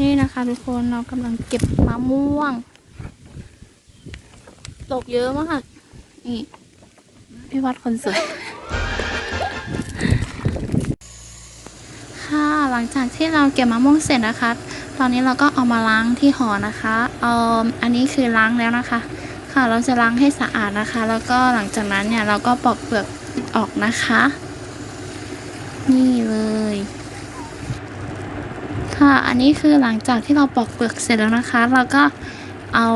นี่นะคะทุกคนเรากำลังเก็บมะม่วง ตกเยอะมาก นี่พี่วัดคนสวย ค่ะหลังจากที่เราเก็บมะม่วงเสร็จนะคะ ตอนนี้เราก็เอามาล้างที่ห่อนะคะเอออันนี้คือล้างแล้วนะคะ ค่ะเราจะล้างให้สะอาดนะคะ แล้วก็หลังจากนั้นเนี่ยเราก็ปอกเปลือกออกนะคะ นี่เลย ค่ะ อันนี้คือหลังจากที่เราปอกเปลือกเสร็จแล้วนะคะ เราก็เอา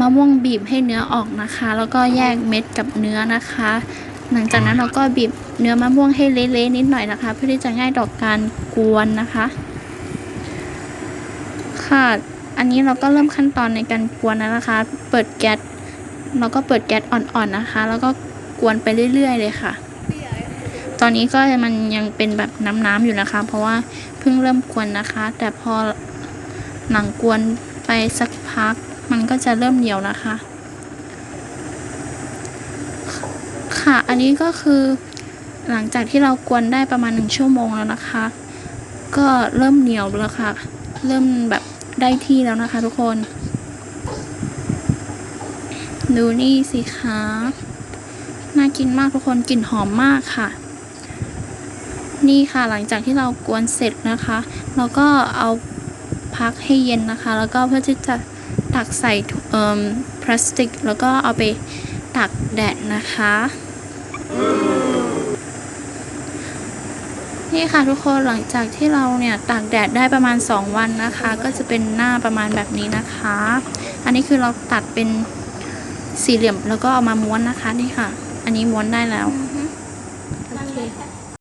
มะม่วงบีบให้เนื้อออกนะคะ แล้วก็แยกเม็ดกับเนื้อนะคะ หลังจากนั้นเราก็บีบเนื้อมะม่วงให้เละๆนิดหน่อยนะคะ เพื่อที่จะง่ายต่อการกวนนะคะ ค่ะ อันนี้เราก็เริ่มขั้นตอนในการกวนแล้วนะคะ เปิดแก๊สเราก็เปิดแก๊สอ่อนๆนะคะ แล้วก็กวนไปเรื่อย ๆ เลยค่ะ ตอนนี้ก็มันยังเป็นแบบน้ำๆอยู่นะคะ เพราะว่าเพิ่งเริ่มกวนนะคะ แต่พอหลังกวนไปสักพัก มันก็จะเริ่มเหนียวนะคะ ค่ะ อันนี้ก็คือหลังจากที่เรากวนได้ประมาณหนึ่งชั่วโมงแล้วนะคะ ก็เริ่มเหนียวแล้วค่ะ เริ่มแบบได้ที่แล้วนะคะทุกคน ดูนี่สิคะ น่ากินมากทุกคนกลิ่นหอมมากค่ะ นี่ค่ะหลังจากที่เรากวนเสร็จนะคะ เราก็เอาพักให้เย็นนะคะ แล้วก็เพื่อที่จะตักใส่ถุงเอ่อพลาสติก แล้วก็เอาไปตากแดดนะคะ นี่ค่ะทุกคนหลังจากที่เราเนี่ยตากแดดได้ประมาณ 2 วันนะคะ ก็จะเป็นหน้าประมาณแบบนี้นะคะ อันนี้คือเราตัดเป็นสี่เหลี่ยมแล้วก็เอามาม้วนนะคะนี่ค่ะ อันนี้ม้วนได้แล้ว